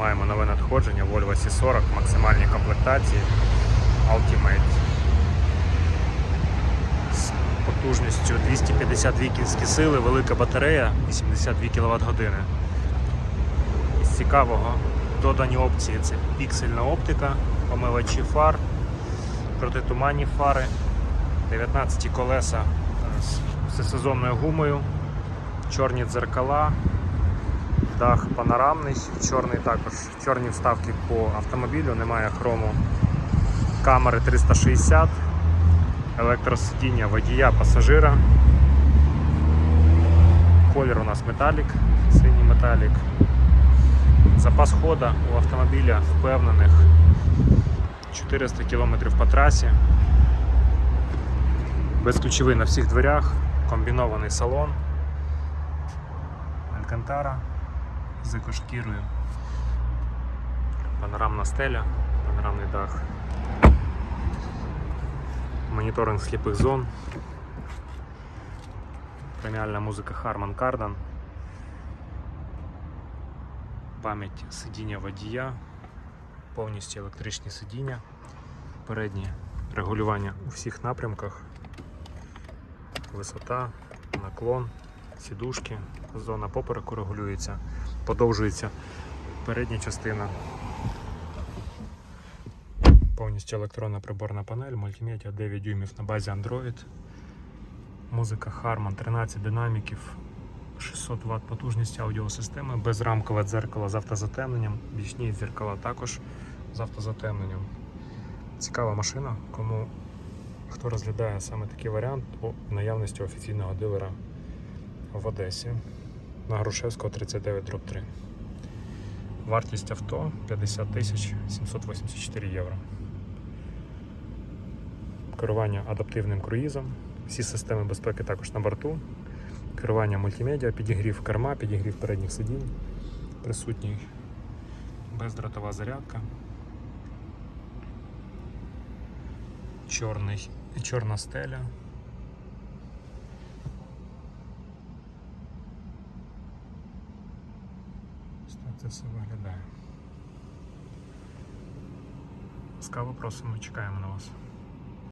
Маємо нове надходження Volvo C40, максимальні комплектації Ultimate з потужністю 252 кінські сили, велика батарея, 82 кВт години. Із цікавого додані опції це піксельна оптика, омивачі фар, протитуманні фари, 19 колеса з всесезонною гумою, чорні дзеркала, дах панорамний, чорний також, чорні вставки по автомобілю, немає хрому, камери 360, електросидіння водія, пасажира. Колір у нас металік, синій металік. Запас хода у автомобіля впевнених 400 км по трасі. Безключовий на всіх дверях, комбінований салон. Алькантара з. Панорамна стеля, панорамний дах. Моніторинг сліпих зон. Преміальна музика Harman Kardon. Пам'ять сидіння водія, повністю електричні сидіння, переднє регулювання у всіх напрямках, висота, наклон, сідушки, зона попереку регулюється, подовжується передня частина. Повністю електронна приборна панель, мультимедіа 9 дюймів на базі Android. Музика Harman, 13 динаміків, 600 Вт потужність аудіосистеми, безрамкове дзеркало з автозатемненням, бічні дзеркала також з автозатемненням. Цікава машина, кому хто розглядає саме такий варіант у наявності офіційного дилера в Одесі на Грушевського 39 дроб 3. Вартість авто 50 тисяч 784 євро. Керування адаптивним круїзом. Всі системи безпеки також на борту. Керування мультимедіа, підігрів керма, підігрів передніх сидінь. Присутній бездротова зарядка. Чорний, чорна стеля. Ось так це все виглядає. Цікаво просимо, чекаємо на вас.